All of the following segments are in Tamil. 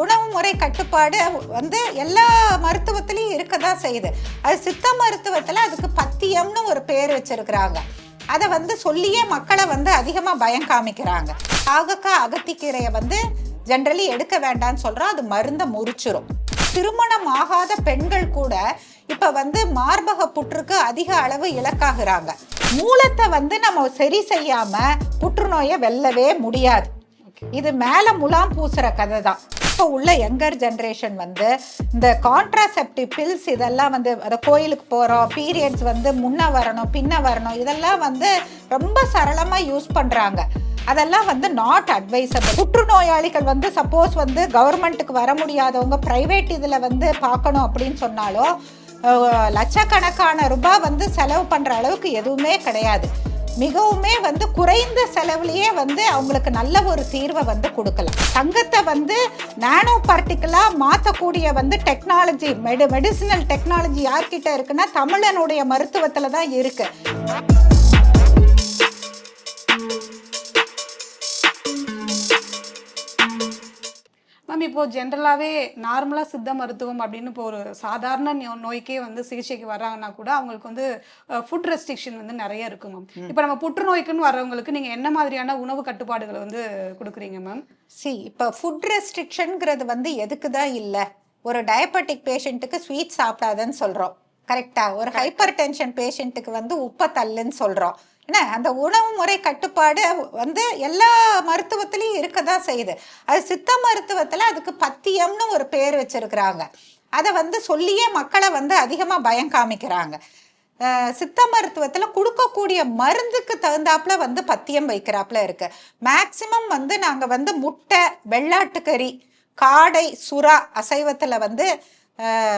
உணவு முறை கட்டுப்பாடு வந்து எல்லா மருத்துவத்திலையும் இருக்க தான் செய்யுது. அது சித்த மருத்துவத்தில் அதுக்கு பத்தியம்னு ஒரு பேர் வச்சுருக்குறாங்க. அதை வந்து சொல்லியே மக்களை வந்து அதிகமாக பயம் காமிக்கிறாங்க. ஆகக்காய் அகத்திக்கீரையை வந்து ஜென்ரலி எடுக்க வேண்டாம்னு சொல்கிறோம் அது மருந்தை முறிச்சிரும். திருமணம் ஆகாத பெண்கள் கூட இப்போ வந்து மார்பக புற்றுக்கு அதிக அளவு இலக்காகிறாங்க. மூலத்தை வந்து நம்ம சரி செய்யாமல் புற்றுநோயை வெல்லவே முடியாது. இது மேலே முலாம் பூசுகிற கதை தான் இப்போ உள்ள யங்கர் ஜென்ரேஷன் வந்து இந்த கான்ட்ராசெப்டிவ் பில்ஸ் இதெல்லாம் வந்து அதை கோயிலுக்கு போகிறோம் பீரியட்ஸ் வந்து முன்ன வரணும் பின்ன வரணும் இதெல்லாம் வந்து ரொம்ப சரளமாக யூஸ் பண்ணுறாங்க அதெல்லாம் வந்து நாட் அட்வைசபிள் புற்றுநோயாளிகள் வந்து சப்போஸ் வந்து கவர்மெண்ட்டுக்கு வர முடியாதவங்க ப்ரைவேட் இதில் வந்து பார்க்கணும் அப்படின்னு சொன்னாலும் லட்சக்கணக்கான ரூபாய் வந்து செலவு பண்ணுற அளவுக்கு எதுவுமே கிடையாது. மிகவுமே வந்து குறைந்த செலவுலேயே வந்து அவங்களுக்கு நல்ல ஒரு தீர்வை வந்து கொடுக்கலாம். தங்கத்தை வந்து நானோ பார்ட்டிக்கலாக மாற்றக்கூடிய வந்து டெக்னாலஜி மெடி மெடிசினல் டெக்னாலஜி யார்கிட்ட இருக்குன்னா தமிழனுடைய மருத்துவத்தில் தான் இருக்குது மேம் இப்போ ஜென்ரலாகவே நார்மலாக சித்த மருத்துவம் அப்படின்னு இப்போ ஒரு சாதாரண நோய்க்கே வந்து சிகிச்சைக்கு வர்றாங்கன்னா கூட அவங்களுக்கு வந்து ஃபுட் ரெஸ்ட்ரிக்ஷன் வந்து நிறைய இருக்கு மேம் இப்போ நம்ம புற்றுநோய்க்குன்னு வர்றவங்களுக்கு நீங்கள் என்ன மாதிரியான உணவு கட்டுப்பாடுகளை வந்து கொடுக்குறீங்க மேம் சி இப்போ ஃபுட் ரெஸ்ட்ரிக்ஷனுங்கிறது வந்து எதுக்கு தான் இல்லை. ஒரு டயபெட்டிக் பேஷண்ட்டுக்கு ஸ்வீட் சாப்பிடாதன்னு சொல்கிறோம் கரெக்டா ஒரு ஹைப்பர் டென்ஷன் பேஷண்ட்டுக்கு வந்து உப்பை தள்ளுன்னு சொல்கிறோம் என்ன அந்த உணவு முறை கட்டுப்பாடு வந்து எல்லா மருத்துவத்திலையும் இருக்க தான் செய்யுது. அது சித்த மருத்துவத்தில் அதுக்கு பத்தியம்னு ஒரு பேர் வச்சுருக்குறாங்க. அதை வந்து சொல்லியே மக்களை வந்து அதிகமாக பயம் காமிக்கிறாங்க. சித்த மருத்துவத்தில் கொடுக்கக்கூடிய மருந்துக்கு தகுந்தாப்புல வந்து பத்தியம் வைக்கிறாப்புல இருக்குது மேக்சிமம் வந்து நாங்கள் வந்து முட்டை வெள்ளாட்டுக்கறி காடை சுறா அசைவத்தில் வந்து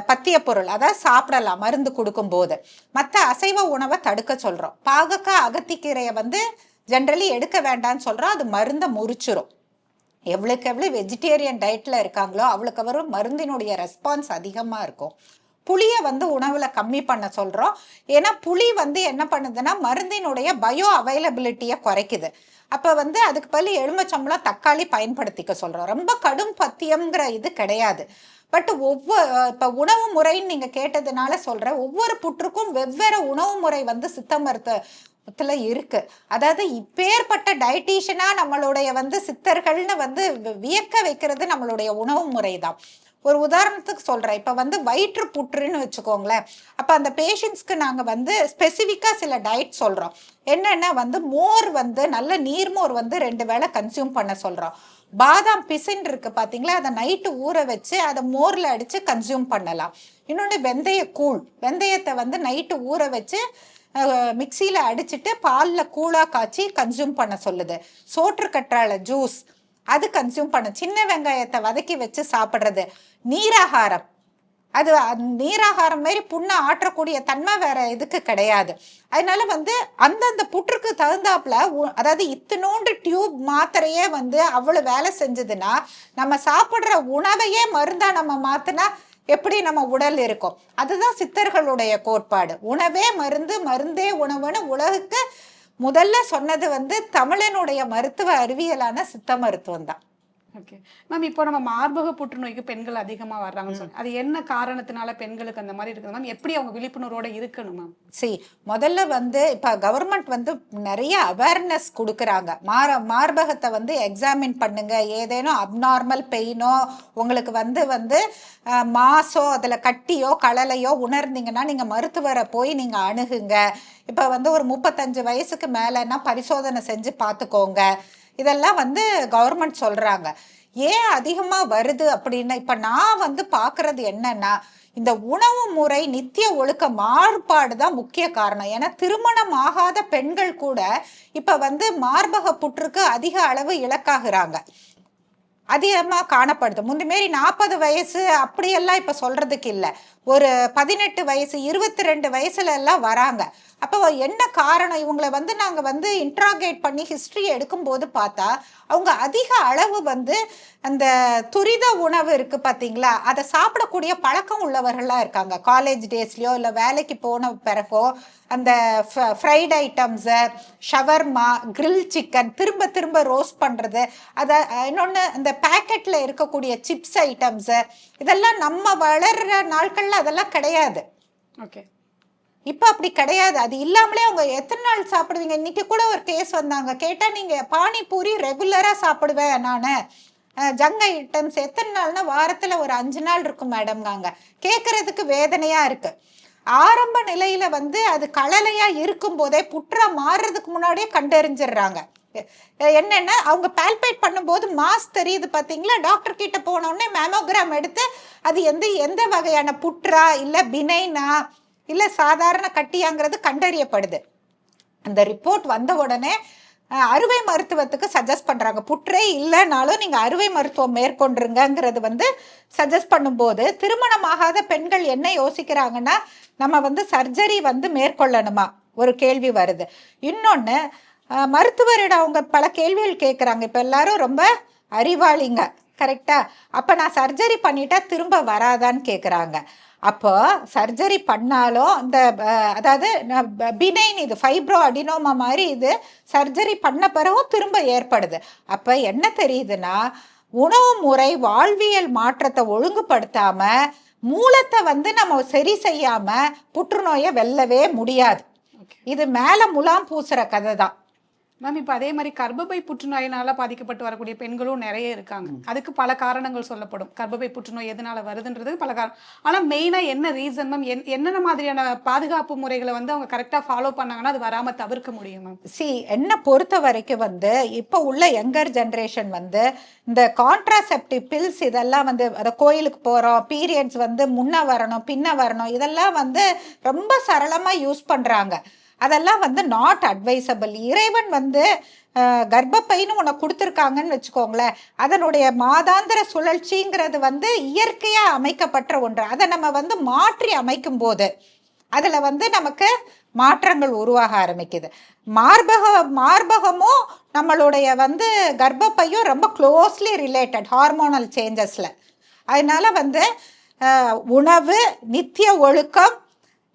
பத்திய பொருள் அதாவது சாப்பிடலாம் மருந்து கொடுக்கும்போது. மற்ற அசைவ உணவை தடுக்க சொல்கிறோம் பாகக்காய் அகத்திக்கீரையை வந்து ஜென்ரலி எடுக்க வேண்டாம்னு சொல்கிறோம் அது மருந்தை முறிச்சிரும். எவ்வளோக்கு எவ்வளோ வெஜிடேரியன் டயட்டில் இருக்காங்களோ அவ்வளோக்கு அவ்வளோ மருந்தினுடைய ரெஸ்பான்ஸ் அதிகமாக இருக்கும். புளியை வந்து உணவில் கம்மி பண்ண சொல்கிறோம் ஏன்னா புளி வந்து என்ன பண்ணுதுன்னா மருந்தினுடைய பயோ அவைலபிலிட்டியை குறைக்குது. அப்போ வந்து அதுக்கு பதில் எலுமிச்சம்பளம் தக்காளி பயன்படுத்திக்க சொல்கிறோம் ரொம்ப கடும் பத்தியம்ங்கிற இது கிடையாது. பட் ஒவ்வொரு இப்போ உணவு முறைன்னு நீங்கள் கேட்டதுனால சொல்கிறேன் ஒவ்வொரு புற்றுக்கும் வெவ்வேறு உணவு முறை வந்து சித்த மருத்துவத்தில் இருக்குது அதாவது இப்பேற்பட்ட டயட்டீஷியனா நம்மளுடைய வந்து சித்தர்கள்னு வந்து வியக்க வைக்கிறது நம்மளுடைய உணவு முறை தான் ஒரு உதாரணத்துக்கு சொல்கிறேன் இப்போ வந்து வயிற்று புற்றுன்னு வச்சுக்கோங்களேன். அப்போ அந்த பேஷண்ட்ஸ்க்கு நாங்கள் வந்து ஸ்பெசிஃபிக்காக சில டயட் சொல்கிறோம் என்னென்னா வந்து மோர் வந்து நல்ல நீர்மோர் வந்து ரெண்டு வேளை கன்சியூம் பண்ண சொல்கிறோம் பாதாம் பிசின் இருக்கு பார்த்தீங்களா அதை நைட்டு ஊற வச்சு அதை மோரில் அடித்து கன்சியூம் பண்ணலாம். இன்னொன்று வெந்தய கூழ். வெந்தயத்தை வந்து நைட்டு ஊற வச்சு மிக்சியில் அடிச்சிட்டு பாலில் கூழாக காய்ச்சி கன்சியூம் பண்ண சொல்லுது. சோற்று கற்றாழை ஜூஸ் அது கன்சியூம் பண்ண. சின்ன வெங்காயத்தை வதக்கி வச்சு சாப்பிட்றது. நீராகாரம். அது அந்த நீராகாரம் மாரி புண்ணை ஆற்றக்கூடிய தன்மை வேற இதுக்கு கிடையாது. அதனால வந்து அந்தந்த புற்றுக்கு தகுந்தாப்புல உ- அதாவது இத்தனோண்டு டியூப் மாத்திரையே வந்து அவ்வளோ வேலை செஞ்சதுன்னா நம்ம சாப்பிட்ற உணவையே மருந்தா நம்ம மாத்தினா எப்படி நம்ம உடல் இருக்கும். அதுதான் சித்தர்களுடைய கோட்பாடு. உணவே மருந்து மருந்தே உணவுன்னு உலகுக்கு முதல்ல சொன்னது வந்து தமிழனுடைய மருத்துவ அறிவியலான சித்த மருத்துவம் தான் ஓகே மேம் இப்போ நம்ம மார்பக புற்றுநோய்க்கு பெண்கள் அதிகமாக வர்றாங்கன்னு சொல்லி அது என்ன காரணத்தினால பெண்களுக்கு அந்த மாதிரி இருக்குது? மேம் எப்படி அவங்க விழிப்புணர்வோட இருக்கணும் மேம் சரி முதல்ல வந்து இப்போ கவர்மெண்ட் வந்து நிறைய அவேர்னஸ் கொடுக்குறாங்க. மார மார்பகத்தை வந்து எக்ஸாமின் பண்ணுங்க. ஏதேனும் அப்நார்மல் பெயினோ உங்களுக்கு வந்து வந்து மாசோ அதில் கட்டியோ கலலையோ உணர்ந்தீங்கன்னா நீங்கள் மருத்துவரை போய் நீங்கள் அணுகுங்க. இப்போ வந்து ஒரு முப்பத்தஞ்சு வயசுக்கு மேலேன்னா பரிசோதனை செஞ்சு பார்த்துக்கோங்க. இதெல்லாம் வந்து கவர்மெண்ட் சொல்கிறாங்க ஏன் அதிகமாக வருது அப்படின்னா இப்போ நான் வந்து பார்க்குறது என்னன்னா இந்த உணவு முறை நித்திய ஒழுக்க மாறுபாடு தான் முக்கிய காரணம். ஏன்னா திருமணம் ஆகாத பெண்கள் கூட இப்போ வந்து மார்பக புற்றுக்கு அதிக அளவு இலக்காகிறாங்க. அதிகமாக காணப்படுது. முந்திமாரி நாற்பது வயசு அப்படியெல்லாம் இப்போ சொல்கிறதுக்கு இல்லை. ஒரு பதினெட்டு வயசு இருபத்தி ரெண்டு வயசுல எல்லாம் வராங்க. அப்போ என்ன காரணம்? இவங்களை வந்து நாங்கள் வந்து இன்ட்ராகேட் பண்ணி ஹிஸ்ட்ரியை எடுக்கும்போது பார்த்தா அவங்க அதிக அளவு வந்து அந்த துரித உணவு இருக்குது பார்த்தீங்களா? அதை சாப்பிடக்கூடிய பழக்கம் உள்ளவர்களாக இருக்காங்க. காலேஜ் டேஸ்லேயோ இல்லை வேலைக்கு போன பிறகோ அந்த fried items shawarma grill chicken திரும்ப திரும்ப ரோஸ்ட் பண்ணுறது அதை இன்னொன்று இந்த பேக்கெட்டில் இருக்கக்கூடிய சிப்ஸ் ஐட்டம்ஸு இதெல்லாம் நம்ம வளர்கிற நாட்களில் அதெல்லாம் கிடையாது. ஓகே இப்போ அப்படி கிடையாது. அது இல்லாமலே அவங்க எத்தனை நாள் சாப்பிடுவீங்க? இன்னைக்கு கூட ஒரு கேஸ் வந்தாங்க. கேட்டால் நீங்கள் பானிபூரி ரெகுலராக சாப்பிடுவேன் நான். ஜங்க் ஐட்டம்ஸ் எத்தனை நாள்னா வாரத்தில் ஒரு அஞ்சு நாள் இருக்கும் மேடம்காங்க கேட்குறதுக்கு வேதனையாக இருக்குது ஆரம்ப நிலையில வந்து அது கலலையா இருக்கும் போதே புற்றா மாறுறதுக்கு முன்னாடியே கண்டறிஞ்சிடுறாங்க. என்னென்னா அவங்க பால்பேட் பண்ணும்போது மாஸ் தெரியுது பார்த்தீங்களா டாக்டர் கிட்ட போனோடனே மேமோகிராம் எடுத்து அது எந்த எந்த வகையான புற்றா இல்லை பினைனா இல்லை சாதாரண கட்டியாங்கிறது கண்டறியப்படுது. அந்த ரிப்போர்ட் வந்த உடனே அறுவை மருத்துவத்துக்கு சஜஸ்ட் பண்ணுறாங்க புற்றே இல்லைனாலும் நீங்கள் அறுவை மருத்துவம் மேற்கொண்டுருங்கிறது வந்து சஜஸ்ட் பண்ணும்போது திருமணமாகாத பெண்கள் என்ன யோசிக்கிறாங்கன்னா நம்ம வந்து சர்ஜரி வந்து மேற்கொள்ளணுமா? ஒரு கேள்வி வருது. இன்னொன்று மருத்துவரிடம் அவங்க பல கேள்விகள் கேட்குறாங்க இப்போ எல்லாரும் ரொம்ப அறிவாளிங்க. கரெக்டாக அப்போ நான் சர்ஜரி பண்ணிட்டா திரும்ப வராதான்னு கேட்குறாங்க அப்போ சர்ஜரி பண்ணாலும் இந்த அதாவது பினைன் இது ஃபைப்ரோ அடினோமா மாதிரி இது சர்ஜரி பண்ண பிறகும் திரும்ப ஏற்படுது. அப்போ என்ன தெரியுதுன்னா உணவு முறை வாழ்வியல் மாற்றத்தை ஒழுங்குபடுத்தாம மூலத்தை வந்து நம்ம சரி செய்யாம புற்றுநோயை வெல்லவே முடியாது. இது மேல முலாம் பூசுற கதை தான். மேம் இப்போ அதே மாதிரி கர்ப்பப்பை புற்றுநோயினால பாதிக்கப்பட்டு வரக்கூடிய பெண்களும் நிறைய இருக்காங்க. அதுக்கு பல காரணங்கள் சொல்லப்படும். கர்ப்பப்பை புற்றுநோய் எதனால வருதுன்றது பல காரணம் ஆனா மெயினா என்ன ரீசன் மேம் என்னென்ன மாதிரியான பாதுகாப்பு முறைகளை வந்து அவங்க கரெக்டா ஃபாலோ பண்ணாங்கன்னா அது வராம தவிர்க்க முடியும் மேம் சி என்ன பொறுத்த வரைக்கும் வந்து இப்போ உள்ள யங்கர் ஜென்ரேஷன் வந்து இந்த கான்ட்ராசெப்டிவ் பில்ஸ் இதெல்லாம் வந்து அதை கோயிலுக்கு போகிறோம் பீரியட்ஸ் வந்து முன்ன வரணும் பின்ன வரணும் இதெல்லாம் வந்து ரொம்ப சரளமாக யூஸ் பண்ணுறாங்க அதெல்லாம் வந்து நாட் அட்வைசபிள் இறைவன் வந்து கர்ப்பப்பைன்னு உனக்கு கொடுத்துருக்காங்கன்னு வச்சுக்கோங்களேன். அதனுடைய மாதாந்திர சுழற்சிங்கிறது வந்து இயற்கையாக அமைக்கப்பட்ட ஒன்று. அதை நம்ம வந்து மாற்றி அமைக்கும் போது அதில் வந்து நமக்கு மாற்றங்கள் உருவாக ஆரம்பிக்குது. மார்பக மார்பகமும் நம்மளுடைய வந்து கர்ப்பப்பையும் ரொம்ப க்ளோஸ்லி ரிலேட்டட் ஹார்மோனல் சேஞ்சஸில் அதனால் வந்து உணவு நித்திய ஒழுக்கம்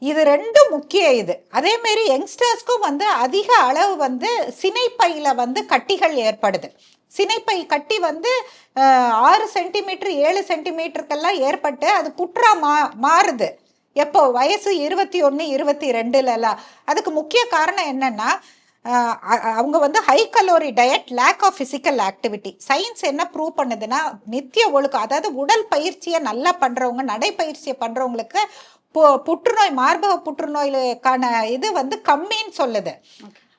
இது ரெண்டும் முக்கிய இது. அதேமாரி யங்ஸ்டர்ஸ்க்கும் வந்து அதிக அளவு வந்து சினைப்பையில் வந்து கட்டிகள் ஏற்படுது. சினைப்பை கட்டி வந்து ஆறு சென்டிமீட்டர் ஏழு சென்டிமீட்டருக்கெல்லாம் ஏற்பட்டு அது புற்றா மா மாறுது. எப்போ? வயசு இருபத்தி ஒன்று இருபத்தி ரெண்டுலலாம் அதுக்கு முக்கிய காரணம் என்னென்னா அவங்க வந்து high calorie diet lack of physical activity science என்ன ப்ரூவ் பண்ணுதுன்னா நித்திய ஒழுக்கம் அதாவது உடல் பயிற்சியை நல்லா பண்ணுறவங்க நடைப்பயிற்சியை பண்ணுறவங்களுக்கு புற்றுநோய் மார்பக புற்றுநோய்க்கான இது வந்து கம்மின்னு சொல்லுது.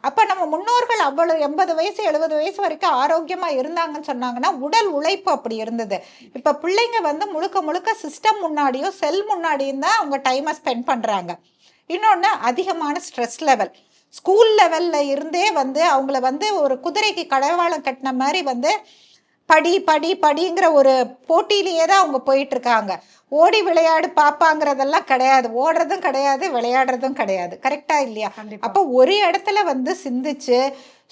அப்போ நம்ம முன்னோர்கள் அவ்வளவு எண்பது வயசு எழுபது வயசு வரைக்கும் ஆரோக்கியமாக இருந்தாங்கன்னு சொன்னாங்கன்னா உடல் உழைப்பு அப்படி இருந்தது. இப்போ பிள்ளைங்க வந்து முழுக்க முழுக்க சிஸ்டம் முன்னாடியும் செல் முன்னாடியும் தான் அவங்க டைமை ஸ்பெண்ட் பண்ணுறாங்க இன்னொன்று அதிகமான ஸ்ட்ரெஸ் லெவல் ஸ்கூல் லெவலில் இருந்தே வந்து அவங்கள வந்து ஒரு குதிரைக்கு கடவாளம் கட்டின மாதிரி வந்து படி படி படிங்கிற ஒரு போட்டியிலேயே தான் அவங்க போயிட்டு இருக்காங்க ஓடி விளையாடு பாப்பாங்கிறதெல்லாம் கிடையாது. ஓடுறதும் கிடையாது விளையாடுறதும் கிடையாது. கரெக்டா இல்லையா? அப்போ ஒரு இடத்துல வந்து சிந்திச்சு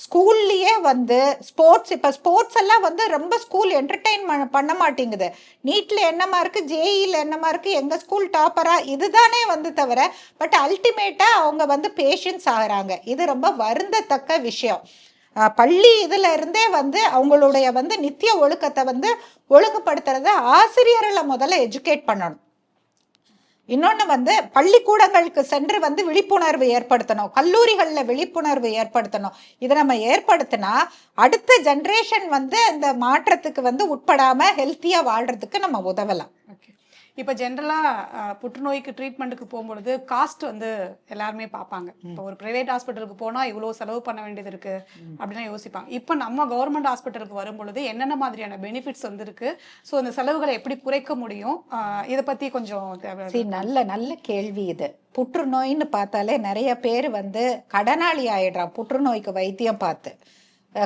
ஸ்கூல்லையே வந்து ஸ்போர்ட்ஸ் இப்போ ஸ்போர்ட்ஸ் எல்லாம் வந்து ரொம்ப ஸ்கூல் என்டர்டெயின் பண்ண மாட்டேங்குது. நீட்டில் என்னமா இருக்கு ஜேஇயில் என்னமா இருக்கு எங்கள் ஸ்கூல் டாப்பரா இதுதானே வந்து தவிர பட் அல்டிமேட்டாக அவங்க வந்து பேஷன்ஸ் ஆகுறாங்க. இது ரொம்ப வருந்தத்தக்க விஷயம். பள்ளி இதில் இருந்தே வந்து அவங்களுடைய வந்து நித்திய ஒழுக்கத்தை வந்து ஒழுங்குபடுத்துறத ஆசிரியர்களை முதல்ல எஜுகேட் பண்ணணும். இன்னொன்று வந்து பள்ளிக்கூடங்களுக்கு சென்று வந்து விழிப்புணர்வு ஏற்படுத்தணும். கல்லூரிகளில் விழிப்புணர்வு ஏற்படுத்தணும். இதை நம்ம ஏற்படுத்தினா அடுத்த ஜென்ரேஷன் வந்து இந்த மாற்றத்துக்கு வந்து உட்படாமல் ஹெல்த்தியாக வாழ்கிறதுக்கு நம்ம உதவலாம். ஓகே இப்போ ஜென்ரலாக புற்றுநோய்க்கு ட்ரீட்மெண்ட்டுக்கு போகும்பொழுது காஸ்ட் வந்து எல்லாருமே பார்ப்பாங்க. இப்போ ஒரு ப்ரைவேட் ஹாஸ்பிட்டலுக்கு போனால் இவ்வளோ செலவு பண்ண வேண்டியது இருக்கு அப்படின்னு யோசிப்பாங்க. இப்போ நம்ம கவர்மெண்ட் ஹாஸ்பிட்டலுக்கு வரும்பொழுது என்னென்ன மாதிரியான பெனிஃபிட்ஸ் வந்துருக்கு ஸோ அந்த செலவுகளை எப்படி குறைக்க முடியும்? இதை பற்றி கொஞ்சம் நல்ல நல்ல கேள்வி இது. புற்றுநோயின்னு பார்த்தாலே நிறைய பேர் வந்து கடனாளி ஆயிடுறான் புற்றுநோய்க்கு வைத்தியம் பார்த்து.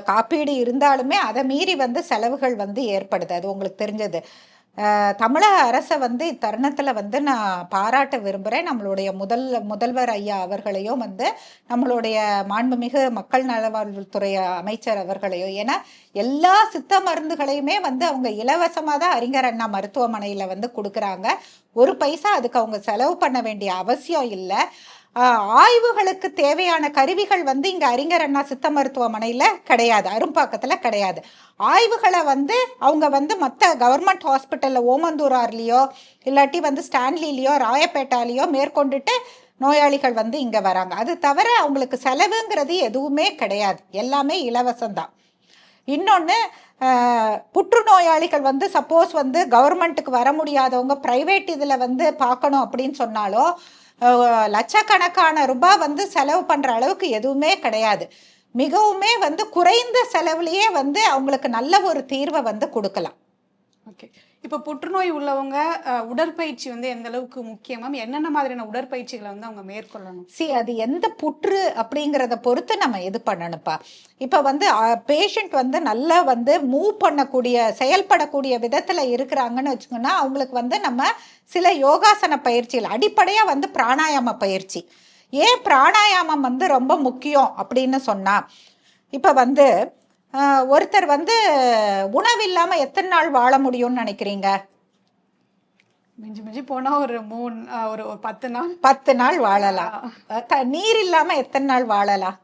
காப்பீடு இருந்தாலுமே அதை மீறி வந்து செலவுகள் வந்து ஏற்படுது. அது உங்களுக்கு தெரிஞ்சது. தமிழக அரசை வந்து இத்தருணத்தில் வந்து நான் பாராட்ட விரும்புகிறேன் நம்மளுடைய முதல் முதல்வர் ஐயா அவர்களையும் வந்து நம்மளுடைய மாண்புமிகு மக்கள் நலவாழ்வுத்துறை அமைச்சர் அவர்களையும் ஏன்னா எல்லா சித்த மருந்துகளையுமே வந்து அவங்க இலவசமாக தான் அறிஞர் அண்ணா மருத்துவமனையில் வந்து கொடுக்குறாங்க. ஒரு பைசா அதுக்கு அவங்க செலவு பண்ண வேண்டிய அவசியம் இல்லை. ஆய்வுகளுக்கு தேவையான கருவிகள் வந்து இங்கே அறிஞர் அண்ணா சித்த மருத்துவமனையில் கிடையாது அரும்பாக்கத்தில் கிடையாது. ஆய்வுகளை வந்து அவங்க வந்து மற்ற கவர்மெண்ட் ஹாஸ்பிட்டலில் ஓமந்தூரார்லேயோ இல்லாட்டி வந்து ஸ்டான்லிலேயோ ராயப்பேட்டாலேயோ மேற்கொண்டுட்டு நோயாளிகள் வந்து இங்கே வராங்க. அது தவிர அவங்களுக்கு செலவுங்கிறது எதுவுமே கிடையாது. எல்லாமே இலவசம்தான். இன்னொன்று புற்றுநோயாளிகள் வந்து சப்போஸ் வந்து கவர்மெண்ட்டுக்கு வர முடியாதவங்க ப்ரைவேட் இதில் வந்து பார்க்கணும் அப்படின்னு சொன்னாலோ லட்சக்கணக்கான ரூபாய் வந்து செலவு பண்ணுற அளவுக்கு எதுவுமே கிடையாது. மிகவுமே வந்து குறைந்த செலவுலேயே வந்து அவங்களுக்கு நல்ல ஒரு தீர்வை வந்து கொடுக்கலாம். ஓகே. இப்போ புற்றுநோய் உள்ளவங்க உடற்பயிற்சி வந்து எந்த அளவுக்கு முக்கியம் மேம் என்னென்ன மாதிரியான உடற்பயிற்சிகளை வந்து அவங்க மேற்கொள்ளணும்? சி அது எந்த புற்று அப்படிங்கிறத பொறுத்து நம்ம இது பண்ணணும்ப்பா இப்போ வந்து பேஷண்ட் வந்து நல்லா வந்து மூவ் பண்ணக்கூடிய செயல்படக்கூடிய விதத்தில் இருக்கிறாங்கன்னு வச்சுக்கோன்னா அவங்களுக்கு வந்து நம்ம சில யோகாசன பயிற்சிகள் அடிப்படையாக வந்து பிராணாயாம பயிற்சி. ஏன் பிராணாயாமம் வந்து ரொம்ப முக்கியம் அப்படின்னு சொன்னால் இப்போ வந்து ஒருத்தர் வந்து உணவு இல்லாமல் எத்தனை நாள் வாழ முடியும்னு நினைக்கிறீங்க? மிஞ்சி மிஞ்சி போனா ஒரு மூணு ஒரு பத்து நாள். பத்து நாள் வாழலாம். நீர் இல்லாமல் எத்தனை நாள் வாழலாம்?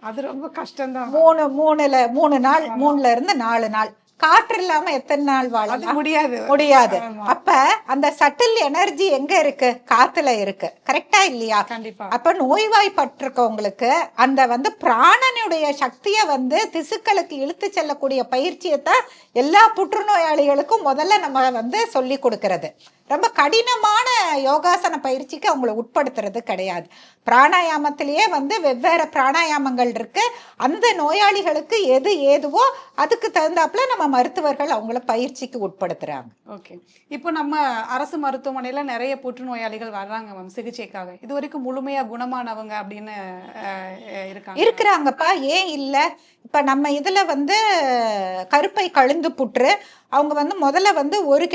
அது ரொம்ப கஷ்டம்தான். மூணு மூணுல மூணு நாள் மூணுல இருந்து நாலு நாள். காற்று இல்லாம எத்தனை நாள் வாழலாம்? முடியாது. முடியாது. அப்ப அந்த சட்டில் எனர்ஜி எங்க இருக்கு? காத்துல இருக்கு. கரெக்டா இல்லையா? கண்டிப்பா. அப்ப நோய்வாய்ப்பட்டிருக்கவங்களுக்கு அந்த வந்து பிராணனுடைய சக்தியை வந்து திசுக்களுக்கு இழுத்து செல்லக்கூடிய பயிற்சியை தான் எல்லா புற்றுநோயாளிகளுக்கும் முதல்ல நம்ம வந்து சொல்லி கொடுக்கறது. ரொம்ப கடினமான யோகாசன பயிற்சிக்கு அவங்கள உட்படுத்துறது கிடையாது. பிராணாயாமத்திலேயே வந்து வெவ்வேறு பிராணாயாமங்கள் இருக்கு. அந்த நோயாளிகளுக்கு எது ஏதுவோ அதுக்கு தகுந்தாப்புல நம்ம மருத்துவர்கள் அவங்கள பயிற்சிக்கு உட்படுத்துறாங்க. ஓகே. இப்போ நம்ம அரசு மருத்துவமனையில நிறைய புற்றுநோயாளிகள் வர்றாங்க மேம் சிகிச்சைக்காக. இது வரைக்கும் முழுமையா குணமானவங்க அப்படின்னு இருக்காங்க. இருக்கிறாங்கப்பா ஏன் இல்லை? இப்போ நம்ம இதில் வந்து கருப்பை கழுந்து புற்று அவங்க வந்து முதல்ல வந்து ஒரு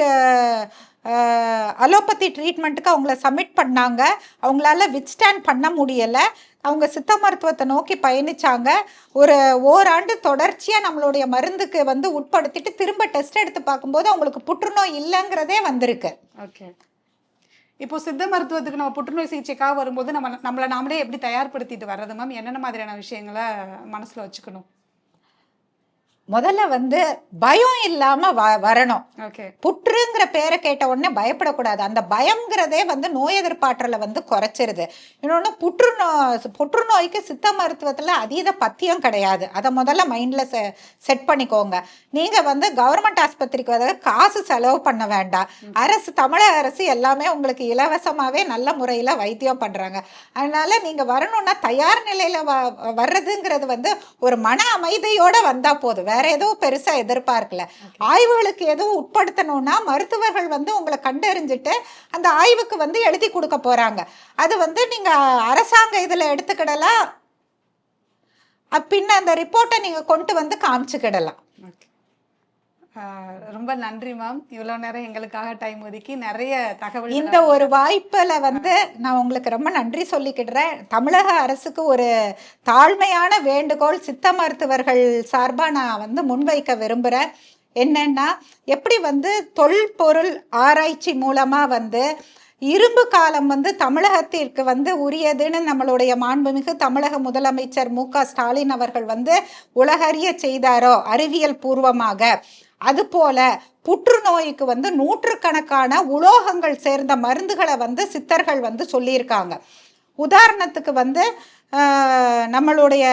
அலோபதி ட்ரீட்மெண்ட்டுக்கு அவங்கள சப்மிட் பண்ணாங்க. அவங்களால வித்ஸ்டாண்ட் பண்ண முடியலை. அவங்க சித்த மருத்துவத்தை நோக்கி பயணிச்சாங்க. ஒரு ஓராண்டு தொடர்ச்சியாக நம்மளுடைய மருந்துக்கு வந்து உட்படுத்திட்டு திரும்ப டெஸ்ட் எடுத்து பார்க்கும்போது அவங்களுக்கு புற்றுநோய் இல்லைங்கிறதே வந்திருக்கு. ஓகே இப்போ சித்த மருத்துவத்துக்கு நம்ம புற்றுநோய் சிகிச்சைக்காக வரும்போது நம்ம நம்மளை நாமளே எப்படி தயார்படுத்திட்டு வர்றது மேம் என்னென்ன மாதிரியான விஷயங்களை மனசுல வச்சுக்கணும்? முதல்ல வந்து பயம் இல்லாமல் வ வரணும். ஓகே புற்றுங்கிற பேரை கேட்ட உடனே பயப்படக்கூடாது. அந்த பயம்ங்கிறதே வந்து நோய் எதிர்ப்பாற்றலை வந்து குறைச்சிருது. இன்னொன்று புற்றுநோ புற்றுநோய்க்கு சித்த மருத்துவத்தில் அதீத பத்தியம் கிடையாது. அதை முதல்ல மைண்டில் செ செட் பண்ணிக்கோங்க. நீங்கள் வந்து கவர்மெண்ட் ஆஸ்பத்திரிக்கு வந்து காசு செலவு பண்ண வேண்டாம். அரசு தமிழக அரசு எல்லாமே உங்களுக்கு இலவசமாகவே நல்ல முறையில் வைத்தியம் பண்ணுறாங்க அதனால நீங்கள் வரணும்னா தயார் நிலையில் வ வர்றதுங்கிறது வந்து ஒரு மன அமைதியோட வந்தால் போதும். வேற எதுவும் பெருசாக எதிர்பார்க்கல. ஆய்வுகளுக்கு எதுவும் உட்படுத்தணும்னா மருத்துவர்கள் வந்து உங்களை கண்டறிஞ்சிட்டு அந்த ஆய்வுக்கு வந்து எழுதி கொடுக்க போறாங்க. அது வந்து நீங்க அரசாங்க இதுல எடுத்துக்கிடலாம். பின்ன அந்த ரிப்போர்ட்டை நீங்க கொண்டு வந்து காமிச்சுக்கிடலாம். ரொம்ப நன்றி மேம் இவ்வளோ நேரம் எங்களுக்காக டைம் ஒதுக்கி நிறைய தகவல் இந்த ஒரு வாய்ப்பில் வந்து நான் உங்களுக்கு ரொம்ப நன்றி சொல்லிக்கிடுறேன். தமிழக அரசுக்கு ஒரு தாழ்மையான வேண்டுகோள் சித்த மருத்துவர்கள் சார்பாக நான் வந்து முன்வைக்க விரும்புகிறேன் என்னன்னா எப்படி வந்து தொல்பொருள் ஆராய்ச்சி மூலமாக வந்து இரும்பு காலம் வந்து தமிழகத்திற்கு வந்து உரியதுன்னு நம்மளுடைய மாண்புமிகு தமிழக முதலமைச்சர் மு க ஸ்டாலின் அவர்கள் வந்து உலகறிய செய்தாரோ அறிவியல் பூர்வமாக. அதுபோல புற்றுநோய்க்கு வந்து நூற்றுக்கணக்கான உலோகங்கள் சேர்ந்த மருந்துகளை வந்து சித்தர்கள் வந்து சொல்லியிருக்காங்க. உதாரணத்துக்கு வந்து நம்மளுடைய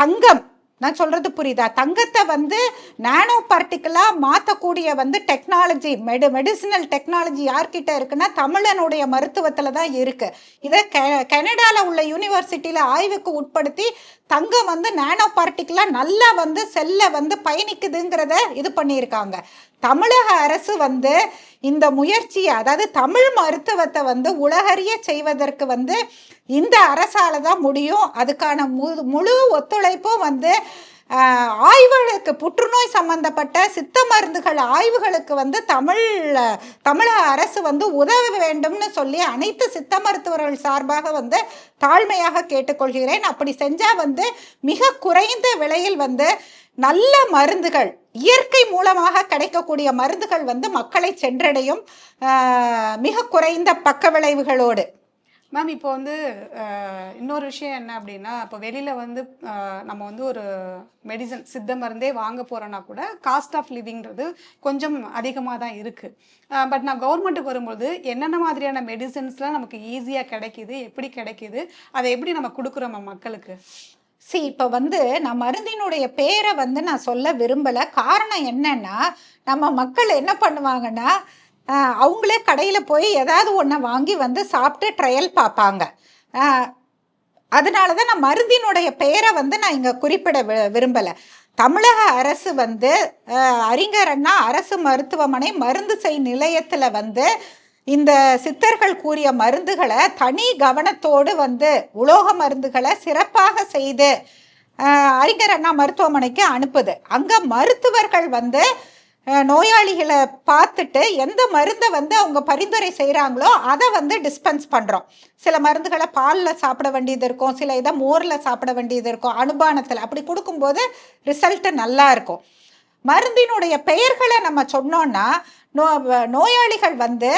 தங்கம் நான் சொல்றது புரியுதா? தங்கத்தை வந்து நானோ பார்ட்டிக்கலாக மாற்றக்கூடிய வந்து டெக்னாலஜி மெடி மெடிசினல் டெக்னாலஜி யார்கிட்ட இருக்குன்னா தமிழனுடைய மருத்துவத்தில் தான் இருக்கு. இதை கெ கெனடாவில் உள்ள யூனிவர்சிட்டியில் ஆய்வுக்கு உட்படுத்தி தங்கம் வந்து நானோ பார்ட்டிக்கலாக நல்லா வந்து செல்ல வந்து பயணிக்குதுங்கிறத இது பண்ணியிருக்காங்க. தமிழக அரசு வந்து இந்த முயற்சியை அதாவது தமிழ் மருத்துவத்தை வந்து உலகறிய செய்வதற்கு வந்து இந்த அரசால தான் முடியும். அதுக்கான மு- முழு ஒத்துழைப்பும் வந்து ஆய்வுகளுக்கு புற்றுநோய் சம்பந்தப்பட்ட சித்த மருந்துகள் ஆய்வுகளுக்கு வந்து தமிழ் தமிழக அரசு வந்து உதவ வேண்டும்னு சொல்லி அனைத்து சித்த மருத்துவர்கள் சார்பாக வந்து தாழ்மையாக கேட்டுக்கொள்கிறேன். அப்படி செஞ்சால் வந்து மிக குறைந்த விலையில் வந்து நல்ல மருந்துகள் இயற்கை மூலமாக கிடைக்கக்கூடிய மருந்துகள் வந்து மக்களை சென்றடையும் மிக குறைந்த பக்க விளைவுகளோடு. மேம் இப்போ வந்து இன்னொரு விஷயம் என்ன அப்படின்னா இப்போ வெளியில் வந்து நம்ம வந்து ஒரு மெடிசன் சித்த மருந்தே வாங்க போகிறோன்னா கூட காஸ்ட் ஆஃப் லிவிங்கிறது கொஞ்சம் அதிகமாக தான் இருக்குது பட் நான் கவர்மெண்ட்டுக்கு வரும்போது என்னென்ன மாதிரியான மெடிசன்ஸ்லாம் நமக்கு ஈஸியாக கிடைக்கிது எப்படி கிடைக்கிது அதை எப்படி நம்ம கொடுக்குறோம் மக்களுக்கு? சி இப்போ வந்து நான் மருந்தினுடைய பேரை வந்து நான் சொல்ல விரும்பலை. காரணம் என்னன்னா நம்ம மக்கள் என்ன பண்ணுவாங்கன்னா அவங்களே கடையில் போய் ஏதாவது ஒன்றை வாங்கி வந்து சாப்பிட்டு ட்ரையல் பார்ப்பாங்க. அதனால தான் நான் மருந்தினுடைய பெயரை வந்து நான் இங்கே குறிப்பிட வி விரும்பலை. தமிழக அரசு வந்து அறிஞர் அண்ணா அரசு மருத்துவமனை மருந்து செய் நிலையத்தில் வந்து இந்த சித்தர்கள் கூறிய மருந்துகளை தனி கவனத்தோடு வந்து உலோக மருந்துகளை சிறப்பாக செய்து அறிஞர் அண்ணா மருத்துவமனைக்கு அனுப்புது. அங்கே மருத்துவர்கள் வந்து நோயாளிகளை பார்த்துட்டு எந்த மருந்தை வந்து அவங்க பரிந்துரை செய்கிறாங்களோ அதை வந்து டிஸ்பென்ஸ் பண்ணுறோம் சில மருந்துகளை பாலில் சாப்பிட வேண்டியது இருக்கும் சில இதை மோரில் சாப்பிட வேண்டியது இருக்கும் அனுபானத்தில் அப்படி கொடுக்கும்போது ரிசல்ட்டு நல்லா இருக்கும். மருந்தினுடைய பெயர்களை நம்ம சொன்னோன்னா நோ நோயாளிகள் வந்து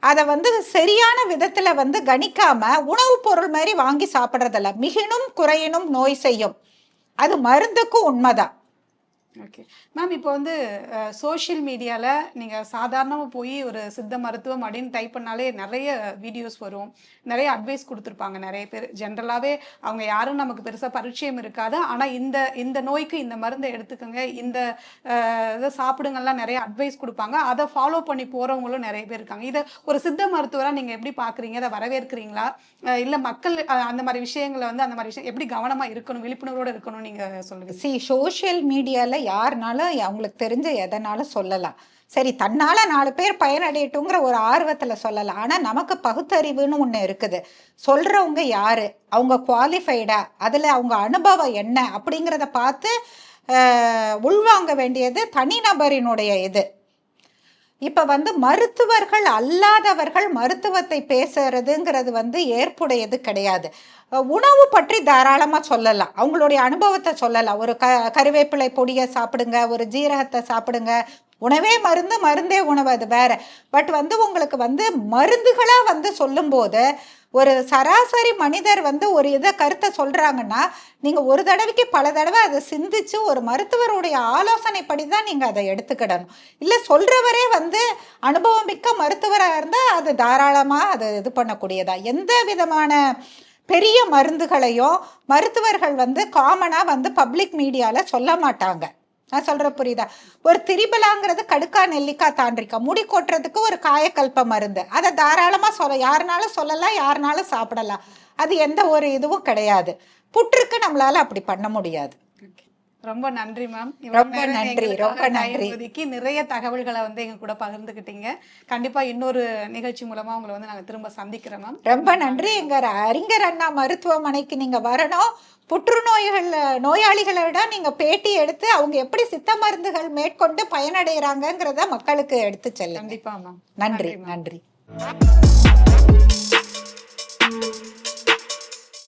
அதை வந்து சரியான விதத்தில் வந்து கணிக்காம உணவுப் பொருள் மாதிரி வாங்கி சாப்பிட்றதில்ல. மிகினும் குறையினும் நோய் செய்யும். அது மருந்துக்கும் உண்மைதான். ஓகே மேம் இப்போ வந்து சோஷியல் மீடியாவில் நீங்கள் சாதாரணமாக போய் ஒரு சித்த மருத்துவம் அப்படின்னு டைப் பண்ணாலே நிறைய வீடியோஸ் வரும். நிறைய அட்வைஸ் கொடுத்துருப்பாங்க. நிறைய பேர் ஜென்ரலாகவே அவங்க யாரும் நமக்கு பெருசாக பரிச்சயம் இருக்காது. ஆனால் இந்த இந்த நோய்க்கு இந்த மருந்தை எடுத்துக்கோங்க இந்த இதை சாப்பிடுங்கள்லாம் நிறைய அட்வைஸ் கொடுப்பாங்க. அதை ஃபாலோ பண்ணி போகிறவங்களும் நிறைய பேர் இருக்காங்க. இதை ஒரு சித்த மருத்துவராக நீங்கள் எப்படி பார்க்குறீங்க அதை வரவேற்கிறீங்களா? இல்லை மக்கள் அந்த மாதிரி விஷயங்களை வந்து அந்த மாதிரி விஷயம் எப்படி கவனமாக இருக்கணும் விழிப்புணர்வோடு இருக்கணும் நீங்கள் சொல்லுங்கள் சி சோஷியல் மீடியாவில் யாருனாலும் அவங்களுக்கு தெரிஞ்ச எதனாலும் சொல்லலாம். சரி தன்னால் நாலு பேர் பயனடையட்டுங்கிற ஒரு ஆர்வத்தில் சொல்லலாம். ஆனால் நமக்கு பகுத்தறிவுன்னு ஒன்று இருக்குது. சொல்கிறவங்க யார்? அவங்க குவாலிஃபைடா அதில் அவங்க அனுபவம் என்ன? அப்படிங்கிறத பார்த்து உள்வாங்க வேண்டியது தனிநபரினுடைய இது. இப்போ வந்து மருத்துவர்கள் அல்லாதவர்கள் மருத்துவத்தை பேசுறதுங்கிறது வந்து ஏற்புடையது கிடையாது. உணவு பற்றி தாராளமாக சொல்லலாம். அவங்களுடைய அனுபவத்தை சொல்லலாம். ஒரு க கருவேப்பிலை பொடியை சாப்பிடுங்க ஒரு ஜீரகத்தை சாப்பிடுங்க உணவே மருந்து மருந்தே உணவு அது வேற. பட் வந்து உங்களுக்கு வந்து மருந்துகளாக வந்து சொல்லும்போது ஒரு சராசரி மனிதர் வந்து ஒரு இதை கருத்தை சொல்கிறாங்கன்னா நீங்கள் ஒரு தடவைக்கு பல தடவை அதை சிந்திச்சு ஒரு மருத்துவருடைய ஆலோசனைப்படி தான் நீங்கள் அதை எடுத்துக்கிடணும். இல்லை சொல்கிறவரே வந்து அனுபவம் மிக்க மருத்துவராக இருந்தால் அது தாராளமாக அது இது பண்ணக்கூடியதா. எந்த விதமான பெரிய மருந்துகளையும் மருத்துவர்கள் வந்து காமனாக வந்து பப்ளிக் மீடியாவில் சொல்ல மாட்டாங்க. நான் சொல்கிற புரியுதா? ஒரு திரிபலாங்கிறது கடுக்கா நெல்லிக்காய் தாண்டிக்கா முடி கொட்டுறதுக்கு ஒரு காயக்கல்ப மருந்து. அதை தாராளமாக சொல்ல யாருனாலும் சொல்லலாம் யாருனாலும் சாப்பிடலாம். அது எந்த ஒரு இதுவும் கிடையாது. புற்றுக்கு நம்மளால அப்படி பண்ண முடியாது. ரொம்ப நன்றி மேம் ரொம்ப நன்றி, ரொம்ப நன்றி. ஒதுக்கி நிறைய தகவல்களை வந்து எங்க கூட பகிர்ந்துக்கிட்டீங்க. கண்டிப்பா இன்னொரு நிகழ்ச்சி மூலமா உங்களை வந்து நாங்க திரும்ப சந்திக்கிறோம் மேம் ரொம்ப நன்றி. எங்க அறிஞர் அண்ணா மருத்துவமனைக்கு நீங்க வரணும். புற்றுநோய்கள் நோயாளிகளிடம் நீங்க பேட்டி எடுத்து அவங்க எப்படி சித்த மருந்துகள் மேற்கொண்டு பயனடைகிறாங்கங்கிறத மக்களுக்கு எடுத்து செல்லுங்க. கண்டிப்பா மேம் நன்றி. நன்றி.